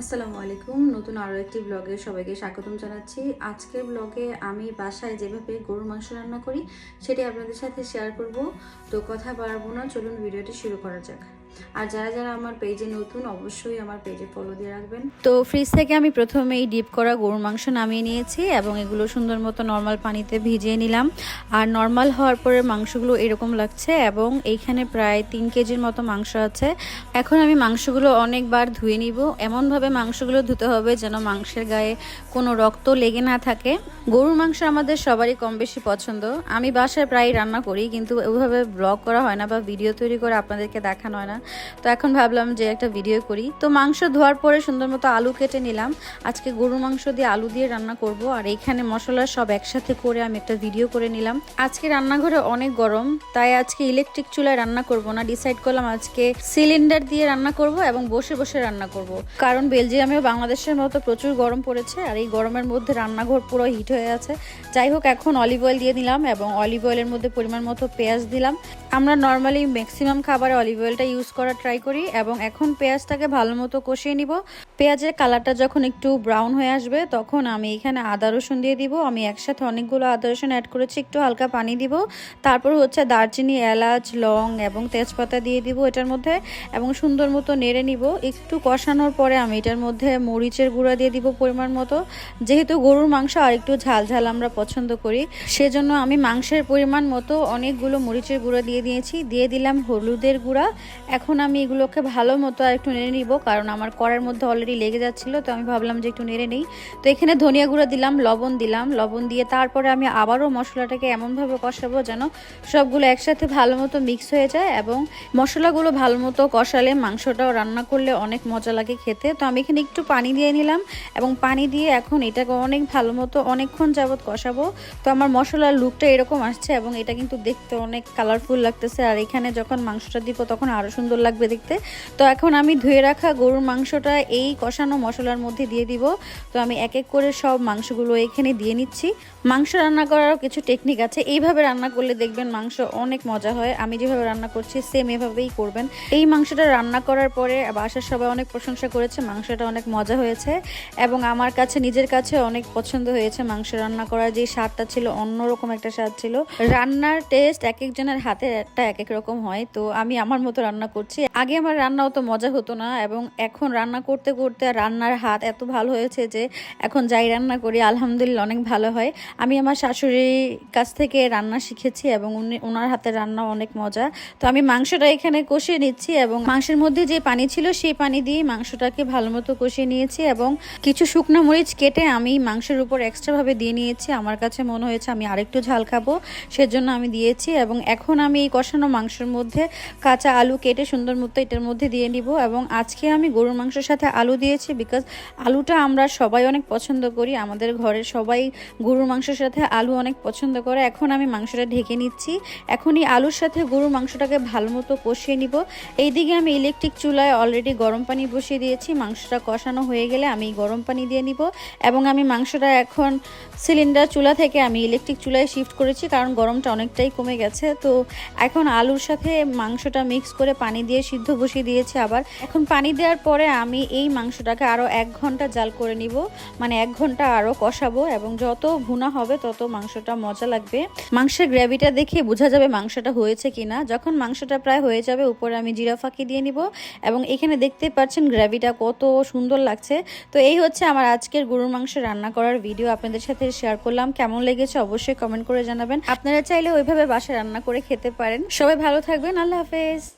আসসালামু আলাইকুম। নতুন আরও একটি ব্লগে সবাইকে স্বাগতম জানাচ্ছি। আজকের ব্লগে আমি বাসায় যেভাবে গরুর মাংস রান্না করি, সেটি আপনাদের সাথে শেয়ার করব। তো কথা বাড়াবো না, চলুন ভিডিওটি শুরু করা যাক। আর যারা যারা আমার পেজে নতুন, অবশ্যই আমার পেজে ফলো দিয়ে রাখবেন। তো ফ্রিজ থেকে আমি প্রথমেই ডিপ করা গরুর মাংস নামিয়ে নিয়েছি এবং এগুলো সুন্দর মতো নর্মাল পানিতে ভিজিয়ে নিলাম। আর নর্মাল হওয়ার পরে মাংসগুলো এরকম লাগছে এবং এইখানে প্রায় তিন কেজির মতো মাংস আছে। এখন আমি মাংসগুলো অনেকবার ধুয়ে নিব। এমনভাবে মাংসগুলো ধুতে হবে যেন মাংসের গায়ে কোনো রক্ত লেগে না থাকে। গরুর মাংস আমাদের সবারই কম বেশি পছন্দ। আমি বাসায় প্রায় রান্না করি, কিন্তু ওইভাবে ব্লগ করা হয় না বা ভিডিও তৈরি করে আপনাদেরকে দেখানো হয় না। তো এখন ভাবলাম যে একটা ভিডিও করি। তো মাংস ধোয়ার পরে সুন্দর মতো আলু কেটে নিলাম। আজকে গরুর মাংস দিয়ে আলু দিয়ে রান্না করব, আর এইখানে মশলা সব একসাথে করে আমি একটা ভিডিও করে নিলাম। আজকে রান্নাঘরে অনেক গরম, তাই আজকে ইলেকট্রিক চুলায় রান্না করব না। ডিসাইড করলাম আজকে সিলিন্ডার দিয়ে রান্না করব এবং বসে বসে রান্না করব। কারণ বেলজিয়ামেও বাংলাদেশের মতো প্রচুর গরম পড়েছে, আর এই গরমের মধ্যে রান্নাঘর পুরো হিট হয়ে আছে। যাই হোক, এখন অলিভ অয়েল দিয়ে দিলাম এবং অলিভ অয়েলের মধ্যে পরিমাণ মতো পেঁয়াজ দিলাম। আমরা নর্মালি ম্যাক্সিমাম খাবারে অলিভ অয়েলটা ইউজ করা ট্রাই করি এবং এখন পেঁয়াজটাকে ভালো মতো কষিয়ে নিব। পেঁয়াজের কালারটা যখন একটু ব্রাউন হয়ে আসবে, তখন আমি এখানে আদা রসুন দিয়ে দিব। আমি একসাথে অনেকগুলো আদা রসুন অ্যাড করেছি, একটু হালকা পানি দিব। তারপর হচ্ছে দারচিনি, এলাচ, লং এবং তেজপাতা দিয়ে দিব এটার মধ্যে এবং সুন্দর মতো নেড়ে নিব। একটু কষানোর পরে আমি এটার মধ্যে মরিচের গুঁড়া দিয়ে দিব পরিমাণ মতো। যেহেতু গরুর মাংস আর একটু ঝাল ঝাল আমরা পছন্দ করি, সেজন্য আমি মাংসের পরিমাণ মতো অনেকগুলো মরিচের গুঁড়া দিয়ে দিয়েছি, দিয়ে দিলাম হলুদের গুঁড়া। এখন আমি এগুলোকে ভালো মতো আর একটু নেড়ে নিব, কারণ আমার কড়ার মধ্যে অলরেডি লেগে যাচ্ছিল, তো আমি ভাবলাম যে একটু নেড়ে নেই। তো এখানে ধনিয়া গুঁড়া দিলাম, লবণ দিলাম, লবণ দিয়ে তারপরে আমি আবারও মশলাটাকে এমনভাবে কষাবো যেন সবগুলো একসাথে ভালো মতো মিক্স হয়ে যায় এবং মশলাগুলো ভালো মতো কষালে মাংসটাও রান্না করলে অনেক মজা লাগে খেতে। তো আমি এখানে একটু পানি দিয়ে নিলাম এবং পানি দিয়ে এখন এটাকে অনেক ভালো মতো অনেকক্ষণ যাবৎ কষাবো। তো আমার মশলার লুকটা এরকম আসছে এবং এটা কিন্তু দেখতে অনেক কালারফুল লাগতেছে। আর এখানে যখন মাংসটা দিব তখন আরও সুন্দর লাগবে দেখতে। তো এখন আমি ধুয়ে রাখা গরুর মাংসটা এই কষানো মশলার মধ্যে দিয়ে দিব। তো আমি এক এক করে সব মাংসগুলো এখানে দিয়ে নিচ্ছি। মাংস রান্না করারও কিছু টেকনিক আছে। এইভাবে রান্না করলে দেখবেন মাংস অনেক মজা হয়। আমি যেভাবে রান্না করছি সেম এভাবেই করবেন। এই মাংসটা রান্না করার পরে বাসার সবাই অনেক প্রশংসা করেছে, মাংসটা অনেক মজা হয়েছে। এবং আমার কাছে, নিজের কাছে অনেক পছন্দ হয়েছে মাংস রান্না করার। যে স্বাদটা ছিল অন্যরকম একটা স্বাদ ছিল। রান্নার টেস্ট এক একজনের হাতে একটা এক এক রকম হয়। তো আমি আমার মতো রান্না করছি। আগে আমার রান্না অত মজা হতো না এবং এখন রান্না করতে করতে রান্নার হাত এত ভালো হয়েছে যে এখন যাই রান্না করি, আলহামদুলিল্লাহ অনেক ভালো হয়। আমি আমার শাশুড়ির কাছ থেকে রান্না শিখেছি এবং উনি ওনার হাতের রান্না অনেক মজা। তো আমি মাংসটা এখানে কষিয়ে নিচ্ছি এবং মাংসের মধ্যে যে পানি ছিল সেই পানি দিয়ে মাংসটাকে ভালো মতো কষিয়ে নিয়েছি এবং কিছু শুকনো মরিচ কেটে আমি মাংসের উপর এক্সট্রাভাবে দিয়ে নিয়েছি। আমার কাছে মনে হয়েছে আমি আরেকটু ঝাল খাব, সেজন্য আমি দিয়েছি এবং এখন আমি এই কষানো মাংসের মধ্যে কাঁচা আলু কেটে সুন্দর মতো এটার মধ্যে দিয়ে নিব এবং আজকে আমি গরুর মাংসের সাথে আলু দিয়েছি বিকজ আলুটা আমরা সবাই অনেক পছন্দ করি, আমাদের ঘরের সবাই গরুর মাংসের সাথে আলু অনেক পছন্দ করে। এখন আমি মাংসটা ঢেকে নিচ্ছি। এখন এই আলুর সাথে গরুর মাংসটাকে ভালো মতো কষিয়ে নিব। এইদিকে আমি ইলেকট্রিক চুলায় অলরেডি গরম পানি বসিয়ে দিয়েছি। মাংসটা কষানো হয়ে গেলে আমি গরম পানি দিয়ে নিব এবং আমি মাংসটা এখন সিলিন্ডার চুলা থেকে আমি ইলেকট্রিক চুলায় শিফট করেছি, কারণ গরমটা অনেকটাই কমে গেছে। তো এখন আলুর সাথে মাংসটা মিক্স করে পানি দিয়ে সিদ্ধ বসিয়ে দিয়েছি আবার। এখন পানি দেওয়ার পরে আমি এই মাংসটাকে আরও এক ঘণ্টা জাল করে নিব। মানে এক ঘণ্টা আরও কষাবো এবং যত ভুনা হবে তত মাংসটা মজা লাগবে। মাংসের গ্রেভিটা দেখে বোঝা যাবে মাংসটা হয়েছে কিনা। যখন মাংসটা প্রায় হয়ে যাবে উপরে আমি জিরা ফাঁকি দিয়ে নিব এবং এখানে দেখতে পাচ্ছেন গ্রেভিটা কত সুন্দর লাগছে। তো এই হচ্ছে আমার আজকের গরুর মাংস রান্না করার ভিডিও আপনাদের সাথে শেয়ার করলাম। কেমন লেগেছে অবশ্যই কমেন্ট করে জানাবেন। আপনারা চাইলে ওইভাবে বাসায় রান্না করে খেতে পারেন। সবাই ভালো থাকবেন। আল্লাহ হাফেজ।